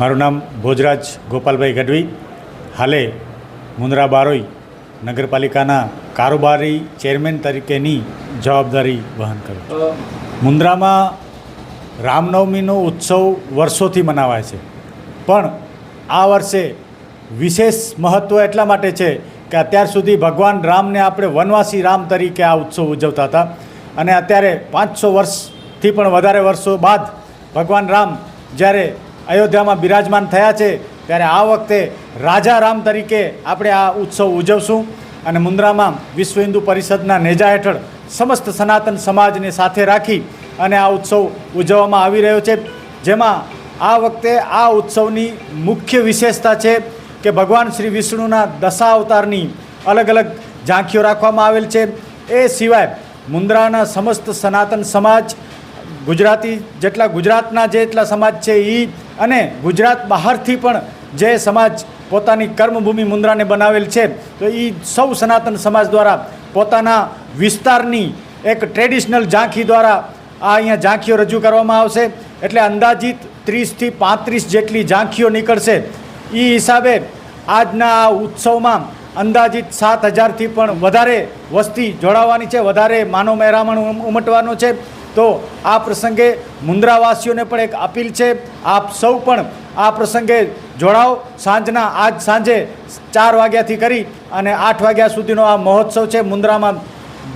મારું નામ ભોજરાજ ગોપાલભાઈ ગઢવી. હાલે મુંદ્રા બારોઈ નગરપાલિકાના કારોબારી ચેરમેન તરીકેની જવાબદારી વહન કરું મુન્દ્રામાં રામનવમીનો ઉત્સવ વર્ષોથી મનાવાય છે. પણ આ વર્ષે વિશેષ મહત્ત્વ એટલા માટે છે કે અત્યાર સુધી ભગવાન રામને આપણે વનવાસી રામ તરીકે આ ઉત્સવ ઉજવતા હતા. અને અત્યારે પાંચસો વર્ષથી પણ વધારે વર્ષો બાદ ભગવાન રામ જ્યારે અયોધ્યામાં બિરાજમાન થયા છે, ત્યારે આ વખતે રાજા રામ તરીકે આપણે આ ઉત્સવ ઉજવશું. અને મુન્દ્રામાં વિશ્વ હિન્દુ પરિષદના નેજા હેઠળ સમસ્ત સનાતન સમાજને સાથે રાખી અને આ ઉત્સવ ઉજવવામાં આવી રહ્યો છે. જેમાં આ વખતે આ ઉત્સવની મુખ્ય વિશેષતા છે કે ભગવાન શ્રી વિષ્ણુના દશા અવતારની અલગ અલગ ઝાંખીઓ રાખવામાં આવેલ છે. એ સિવાય મુન્દ્રાના સમસ્ત સનાતન સમાજ, ગુજરાતી જેટલા ગુજરાતના જેટલા સમાજ છે એ અને ગુજરાત બહારથી પણ જે સમાજ પોતાની કર્મભૂમિ મુન્દ્રાને બનાવેલ છે, તો એ સૌ સનાતન સમાજ દ્વારા પોતાના વિસ્તારની એક ટ્રેડિશનલ ઝાંખી દ્વારા આ અહીંયા ઝાંખીઓ રજૂ કરવામાં આવશે. એટલે અંદાજિત ત્રીસથી પાંત્રીસ જેટલી ઝાંખીઓ નીકળશે. એ હિસાબે આજના આ ઉત્સવમાં અંદાજિત સાત હજારથી પણ વધારે વસ્તી જોડાવાની છે, વધારે માનવ મહેરામણ ઉમટવાનો છે. તો આ પ્રસંગે મુન્દ્રાવાસીઓને પણ એક અપીલ છે. આપ સૌ પણ આ પ્રસંગે જોડાઓ. સાંજના, આજ સાંજે ચાર વાગ્યાથી કરી અને આઠ વાગ્યા સુધીનો આ મહોત્સવ છે. મુન્દ્રામાં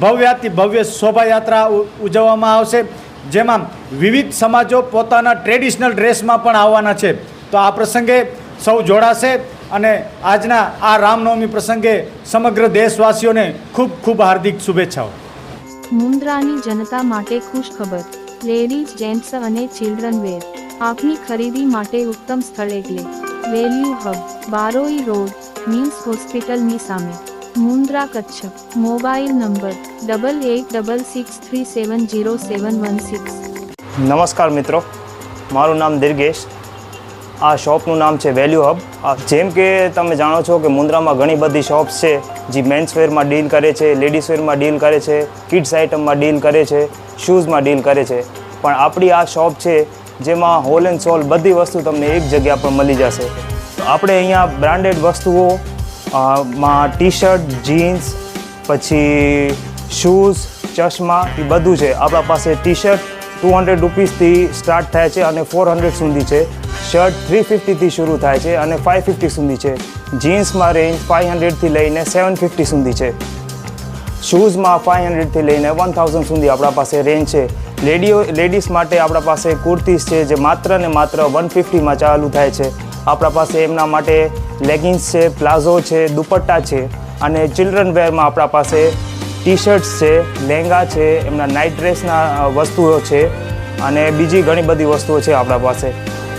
ભવ્યાથી ભવ્ય શોભાયાત્રા ઉજવવામાં આવશે. જેમાં વિવિધ સમાજો પોતાના ટ્રેડિશનલ ડ્રેસમાં પણ આવવાના છે. તો આ પ્રસંગે સૌ જોડાશે. અને આજના આ રામનવમી પ્રસંગે સમગ્ર દેશવાસીઓને ખૂબ ખૂબ હાર્દિક શુભેચ્છાઓ. મુન્દ્રાની જનતા માટે ખુશ ખબર લેડીઝ જેન્ટ્સ અને ચિલ્ડ્રન વેર આપની ખરીદી માટે ઉત્તમ સ્થળ એટલે value hub Baroi road MIMS હોસ્પિટલની સામે Mundra Kutch mobile number double eight double six three seven zero seven one six. નમસ્કાર મિત્રો મારું નામ દિર્ગેશ આ શોપનું નામ છે વેલ્યુ હબ. જેમ કે તમે જાણો છો કે મુન્દ્રામાં ઘણી બધી શોપ્સ છે જે મેન્સ વેરમાં ડીલ કરે છે, લેડીઝ વેરમાં ડીલ કરે છે, કિડ્સ આઇટમમાં ડીલ કરે છે, શૂઝમાં ડીલ કરે છે. પણ આપણી આ શોપ છે જેમાં હોલ એન્ડ સોલ બધી વસ્તુ તમને એક જગ્યા પર મળી જશે. આપણે અહીંયા બ્રાન્ડેડ વસ્તુઓ માં ટી શર્ટ જીન્સ, પછી શૂઝ, ચશ્મા, એ બધું છે. આપણા પાસે ટી શર્ટ ટુ હંડ્રેડ રૂપીસથી સ્ટાર્ટ થાય છે અને ફોર હંડ્રેડ સુધી છે. શર્ટ થ્રી ફિફ્ટીથી શરૂ થાય છે અને ફાઇવ ફિફ્ટી સુધી છે. જીન્સમાં રેન્જ ફાઇવ હંડ્રેડથી લઈને સેવન ફિફ્ટી સુધી છે. શૂઝમાં ફાઇવ હંડ્રેડથી લઈને વન થાઉઝન્ડ સુધી આપણા પાસે રેન્જ છે. લેડીઓ, લેડીઝ માટે આપણા પાસે કુર્તીઝ છે જે માત્ર ને માત્ર વન ફિફ્ટીમાં ચાલુ થાય છે. આપણા પાસે એમના માટે લેગિન્સ છે, પ્લાઝો છે, દુપટ્ટા છે અને ચિલ્ડ્રન વેરમાં આપણા પાસે ટી શર્ટ્સ છે લહેંગા છે, એમના નાઇટ ડ્રેસના વસ્તુઓ છે અને બીજી ઘણી બધી વસ્તુઓ છે આપણા પાસે.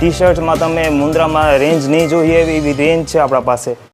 ટી શર્ટમાં તમે મુન્દ્રામાં રેન્જ નહીં જોઈએ એવી રેન્જ છે આપણા પાસે.